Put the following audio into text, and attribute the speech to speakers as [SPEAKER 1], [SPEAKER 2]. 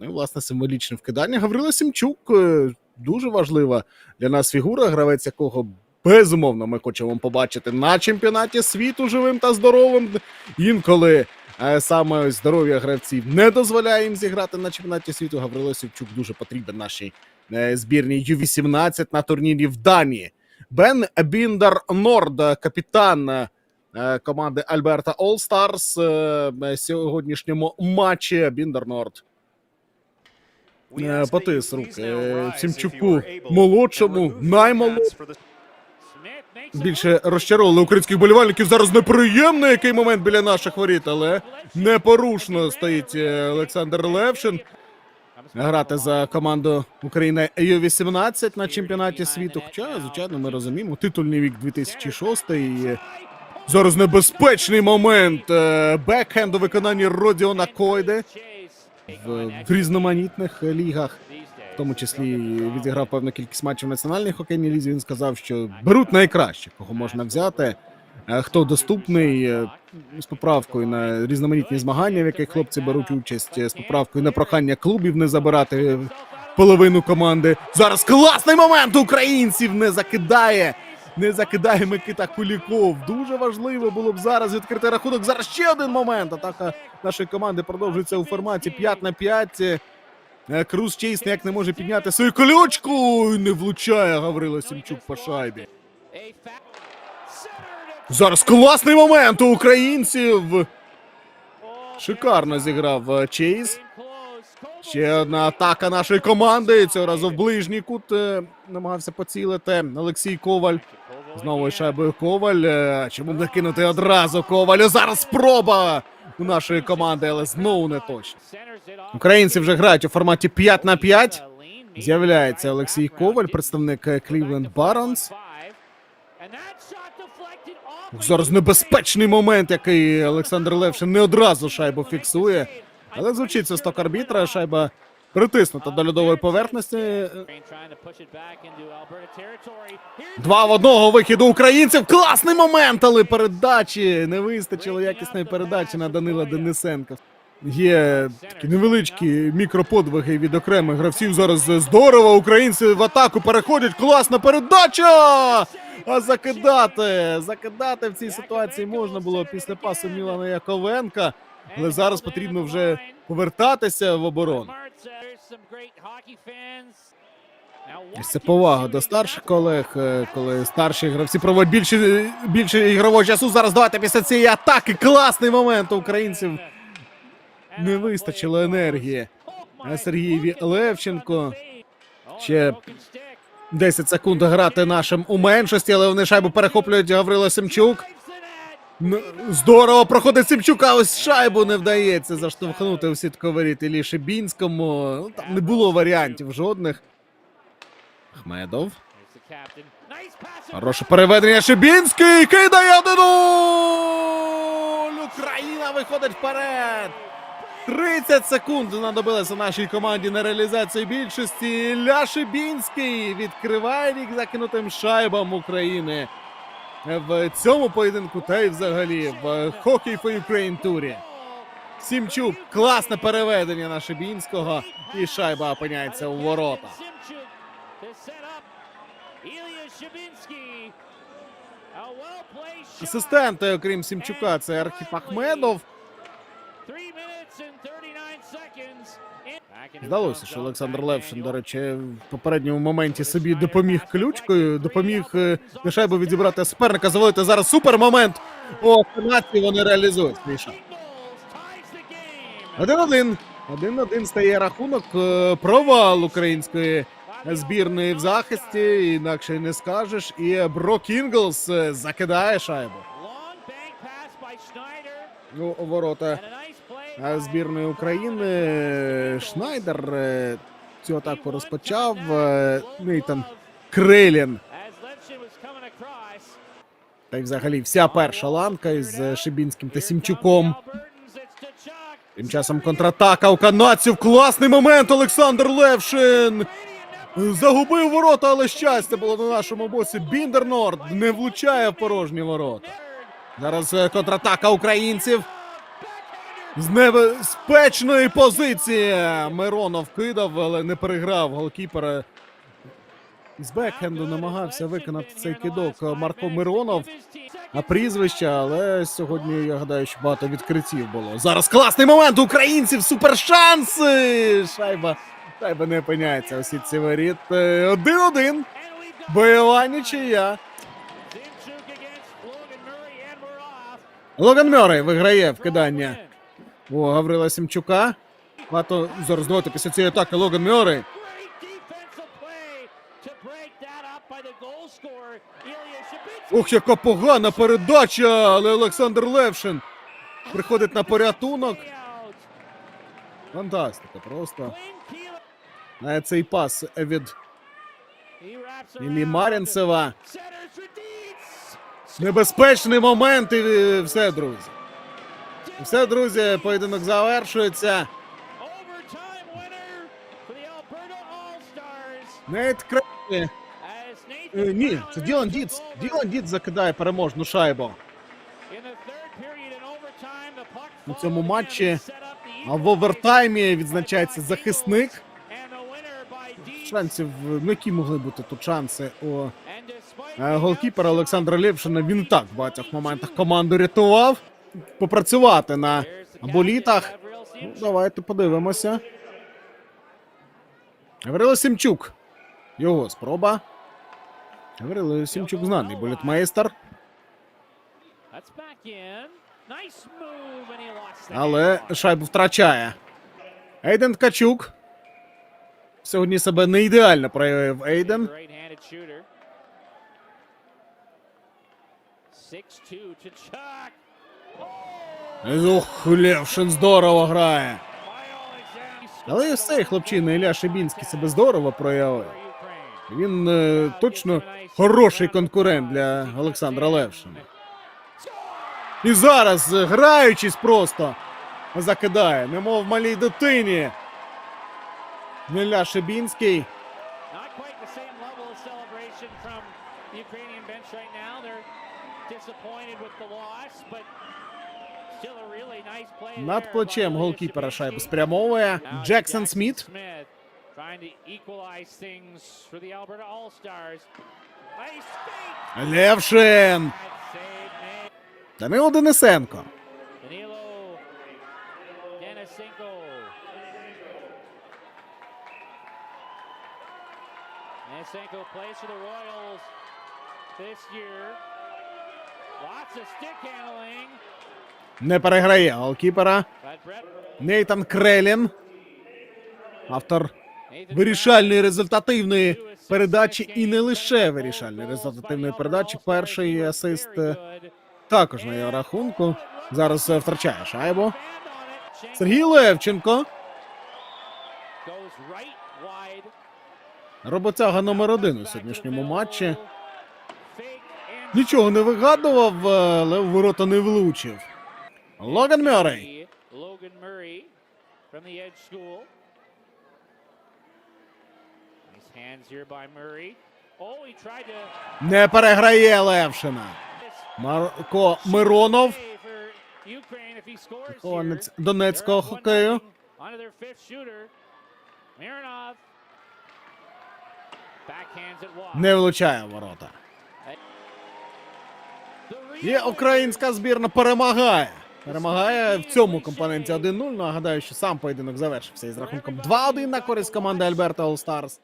[SPEAKER 1] Ну і власне символічне вкидання. Гаврила Сімчук е, дуже важлива для нас фігура, гравець якого безумовно ми хочемо побачити на чемпіонаті світу живим та здоровим. Інколи е, саме здоров'я гравців не дозволяє їм зіграти на чемпіонаті світу. Гаврило Сівчук дуже потрібен нашій е, збірній Ю-18 на турнірі в Данії. Бен Біндер Норд, капітан команди Альберта Олстарс сьогоднішньому матчі. Біндер Норд потис руки е, Сімчуку молодшому, наймолодшому. Більше розчаровували українських болівальників. Зараз неприємний який момент біля наших воріт, але непорушно стоїть е, Олександр Левшин. Грати за команду України Ю-18 на чемпіонаті світу. Хоча, звичайно, ми розуміємо, титульний вік 2006 і зараз небезпечний момент. е, Бекхенд у виконанні Родіона Койде в, різноманітних лігах. В тому числі відіграв певну кількість матчів в національній хокейній лізі. Він сказав, що беруть найкраще, кого можна взяти, е, хто доступний е, з поправкою на різноманітні змагання, в яких хлопці беруть участь, е, з поправкою на прохання клубів не забирати половину команди. Зараз класний момент українців не закидає. Не закидає Микита Куліков. Дуже важливо було б зараз відкрити рахунок. Зараз ще один момент. Атака нашої команди продовжується у форматі 5 на 5. Е, Круз Чейс ніяк не може підняти свою колючку. Не влучає Гаврила Сімчук по шайбі. Зараз класний момент у українців. Шикарно зіграв е, Чейз. Ще одна атака нашої команди. Цього разу в ближній кут е, намагався поцілити Олексій Коваль. Знову шайбою Коваль. Е, Чому б не кинути одразу Ковалю? Зараз спроба у нашої команди, але знову не точно. Українці вже грають у форматі 5 на 5. З'являється Олексій Коваль, представник Cleveland Barons. Зараз небезпечний момент, який Олександр Левшин не одразу шайбу фіксує. Але звучить свисток арбітра, шайба притиснута до льодової поверхності. Два в одного вихіду українців. Класний момент, але передачі не вистачило якісної передачі на Данила Денисенка. Є такі невеличкі мікроподвиги від окремих гравців. Зараз здорово. Українці в атаку переходять. Класна передача! А закидати, закидати в цій ситуації можна було після пасу Мілана Яковенка, але зараз потрібно вже повертатися в оборону. Це повага до старших колег, е, коли старші гравці проводять більше, більше ігрового часу. Зараз давайте після цієї атаки. Класний момент у українців. Не вистачило енергії. А Сергієві Левченко. Ще 10 секунд грати нашим у меншості, але вони шайбу перехоплюють Гаврило Семчук. Ну, Здорово проходить Семчук, а ось шайбу не вдається заштовхнути у Іллі Шибінському. Ну, там не було варіантів жодних. Ахмедов. Хороше переведення Шибінський кидає 1-0! Україна виходить вперед. 30 секунд знадобилося нашій команді на реалізацію більшості. Ілля Шибінський відкриває рік закинутим шайбам України в цьому поєдинку та й взагалі в хокей for Ukraine турі. Сімчук, класне переведення на Шибінського, і шайба опиняється у ворота. Асистенти, окрім Сімчука, це Архіп Ахмедов. Здалося, що Олександр Левшин, до речі, в попередньому моменті собі допоміг ключкою, допоміг е, на шайбу відібрати суперника, заводити зараз супер момент. О, нації вони реалізують шаг. Один-один. Один-один стає рахунок. Е, Провал української збірної в захисті. Інакше не скажеш. І Брок Інглс е, закидає шайбу. Ну, ворота збірної України. Шнайдер е, цю атаку розпочав. Е, Нейтан Крелін. Та й взагалі вся перша ланка із е, Шибінським та Сімчуком. Тим часом контратака у канадців. Класний момент. Олександр Левшин. Загубив ворота, але щастя було на нашому боці. Біндернорд не влучає в порожні ворота. Зараз контратака українців. З небезпечної позиції Миронов кидав, але не переграв голкіпера. З бекхенду намагався виконати цей кидок Марко Миронов. А прізвище, але сьогодні я гадаю, що багато відкриттів було. Зараз класний момент українців, супершанси! Шайба, шайба не опиняється. Усі ці воріт. Е, Один-один. Бойова нічия. Логан Мюррей виграє вкидання у Гаврила Сімчука. Багато зараз після цієї атаки Логан Мюррей. Ох, яка погана передача! Але Олександр Левшин приходить на порятунок. Фантастика, просто. Цей пас від Іллі Марінцева. Небезпечний момент і все, друзі. Все, друзі, поєдинок завершується. Нейт Крейні. Ні, це Ділан Діц. Ділан Діц закидає переможну шайбу.
[SPEAKER 2] У цьому матчі
[SPEAKER 1] А в овертаймі відзначається захисник. Шансів, ну які могли бути тут шанси у е, голкіпера Олександра Лєвшина. Він і так в багатьох моментах команду рятував. Попрацювати на болітах. Ну, давайте подивимося. Гаврило Сімчук. Його спроба. Гаврило Сімчук знаний болітмейстер. Але шайбу втрачає. Ейден Ткачук. Сьогодні себе не ідеально проявив Ейден. Ох, Левшин здорово грає. Але і все, хлопчина Ілля Шибінський себе здорово проявив. Він е, точно хороший конкурент для Олександра Левшина. І зараз, граючись просто, закидає, немов малій дитині. Ілля Шибінський.
[SPEAKER 2] Ukrainian bench right now. They're disappointed with the loss, but
[SPEAKER 1] Над плечем голкіпера шайбу спрямовує Джексон Сміт. Левшин. Данило Денисенко.
[SPEAKER 2] Danilo Denisenko. Denisenko plays for the Royals this year. Lots of stick handling.
[SPEAKER 1] Не переграє голкіпера. Нейтан Крелін. Автор вирішальної результативної передачі і не лише вирішальної результативної передачі. Перший асист е, також на його рахунку. Зараз е, втрачає шайбу. Сергій Левченко. Роботяга номер один у сьогоднішньому матчі. Нічого не вигадував, е, але в ворота не влучив. Логан Мюррей.
[SPEAKER 2] Logan Murray from the Edge School. Nice hands here by Murray. Oh, he tried to.
[SPEAKER 1] Не переграє Левшина. Марко Миронов.
[SPEAKER 2] Here.
[SPEAKER 1] донецького хокею.
[SPEAKER 2] 1-0 Onto their fifth shooter. Mironov. Backhands it wide.
[SPEAKER 1] Не влучає ворота. І українська збірна перемагає. Перемагає в цьому компоненті 1-0. Нагадаю, що сам поєдинок завершився із рахунком 2-1 на користь команди Альберта Stars.